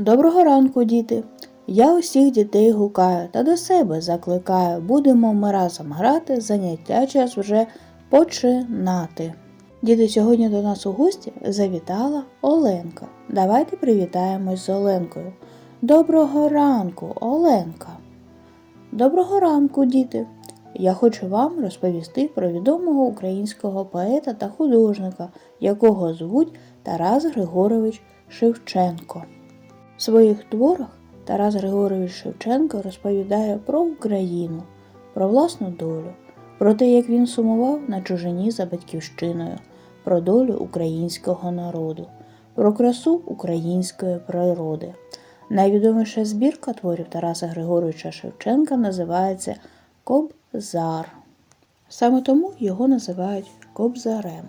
Доброго ранку, діти! Я усіх дітей гукаю та до себе закликаю. Будемо ми разом грати, заняття час вже починати. Діти, сьогодні до нас у гості завітала Оленка. Давайте привітаємось з Оленкою. Доброго ранку, Оленка! Доброго ранку, діти! Я хочу вам розповісти про відомого українського поета та художника, якого звуть Тарас Григорович Шевченко. В своїх творах Тарас Григорович Шевченко розповідає про Україну, про власну долю, про те, як він сумував на чужині за батьківщиною, про долю українського народу, про красу української природи. Найвідоміша збірка творів Тараса Григоровича Шевченка називається Кобзар. Саме тому його називають Кобзарем.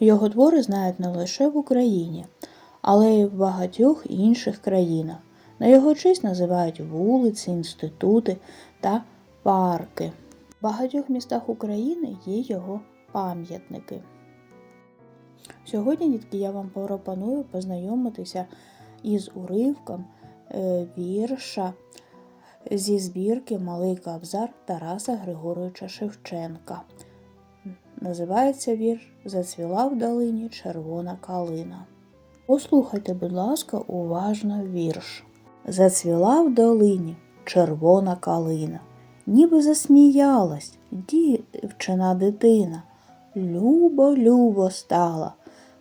Його твори знають не лише в Україні, але й в багатьох інших країнах. На його честь називають вулиці, інститути та парки. В багатьох містах України є його пам'ятники. Сьогодні, дітки, я вам пропоную познайомитися із уривком е, вірша зі збірки Малий Кабзар Тараса Григоровича Шевченка. Називається вірш Зацвіла в долині червона калина. Послухайте, будь ласка, уважно вірш. Зацвіла в долині червона калина, ніби засміялась дівчина дитина. Любо, любо стала,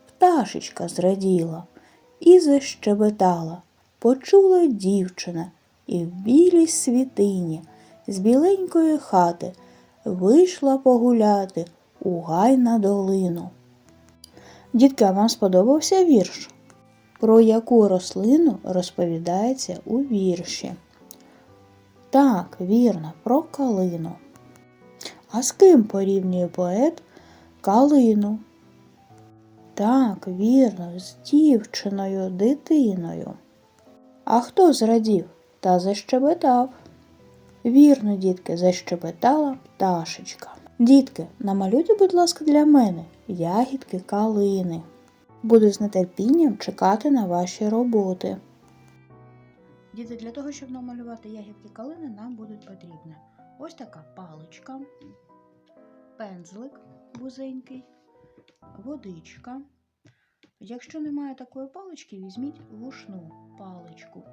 пташечка зраділа і защебетала. Почула дівчина і в білій світині з біленької хати вийшла погуляти у гай на долину. Дітка, вам сподобався вірш? Про яку рослину розповідається у вірші? Так, вірно, про калину. А з ким порівнює поет калину? Так, вірно, з дівчиною, дитиною. А хто зрадів та защебетав? Вірно, дітки, защебетала пташечка. Дітки, намалюйте, будь ласка, для мене ягідки калини. Буду з нетерпінням чекати на ваші роботи. Діти, для того, щоб намалювати ягідки калини, нам будуть потрібні ось така паличка, пензлик вузенький, водичка. Якщо немає такої палички, візьміть вушну паличку.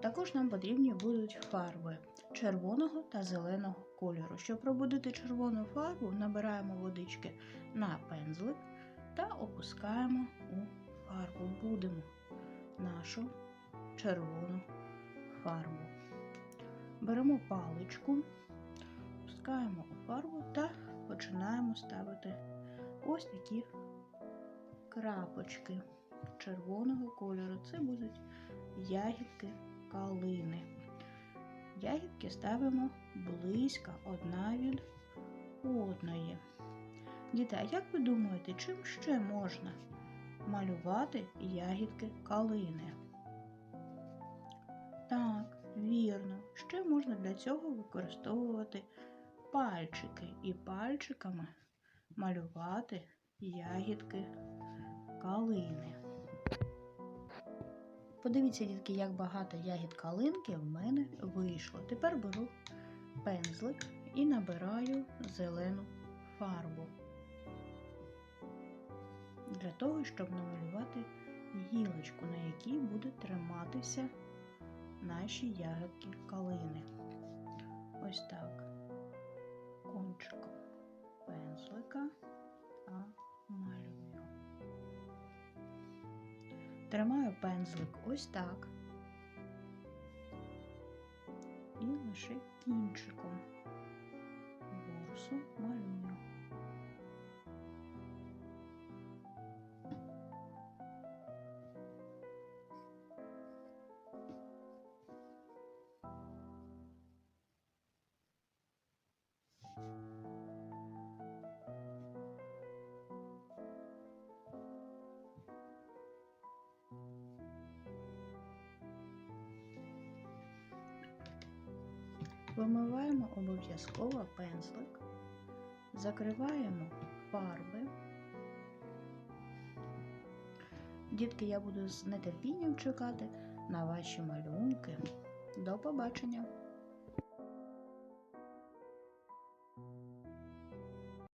Також нам потрібні будуть фарби червоного та зеленого кольору. Щоб пробудити червону фарбу, набираємо водички на пензлик та опускаємо у фарбу. Будемо нашу червону фарбу. Беремо паличку, опускаємо у фарбу та починаємо ставити ось такі крапочки червоного кольору. Це будуть ягідки калини. Ягідки ставимо близько одна від одної. Діти, а як ви думаєте, чим ще можна малювати ягідки калини? Так, вірно, ще можна для цього використовувати пальчики і пальчиками малювати ягідки калини. Подивіться, дітки, як багато ягід калинки в мене вийшло. Тепер беру пензлик і набираю зелену фарбу для того, щоб намалювати гілочку, на якій будуть триматися наші ягодки калини. Ось так. Кончиком пензлика та малюю. Тримаю пензлик ось так. І лише кінчиком Вимиваємо обов'язково пензлик, закриваємо фарби, Дітки, я буду з нетерпінням чекати на ваші малюнки. До побачення!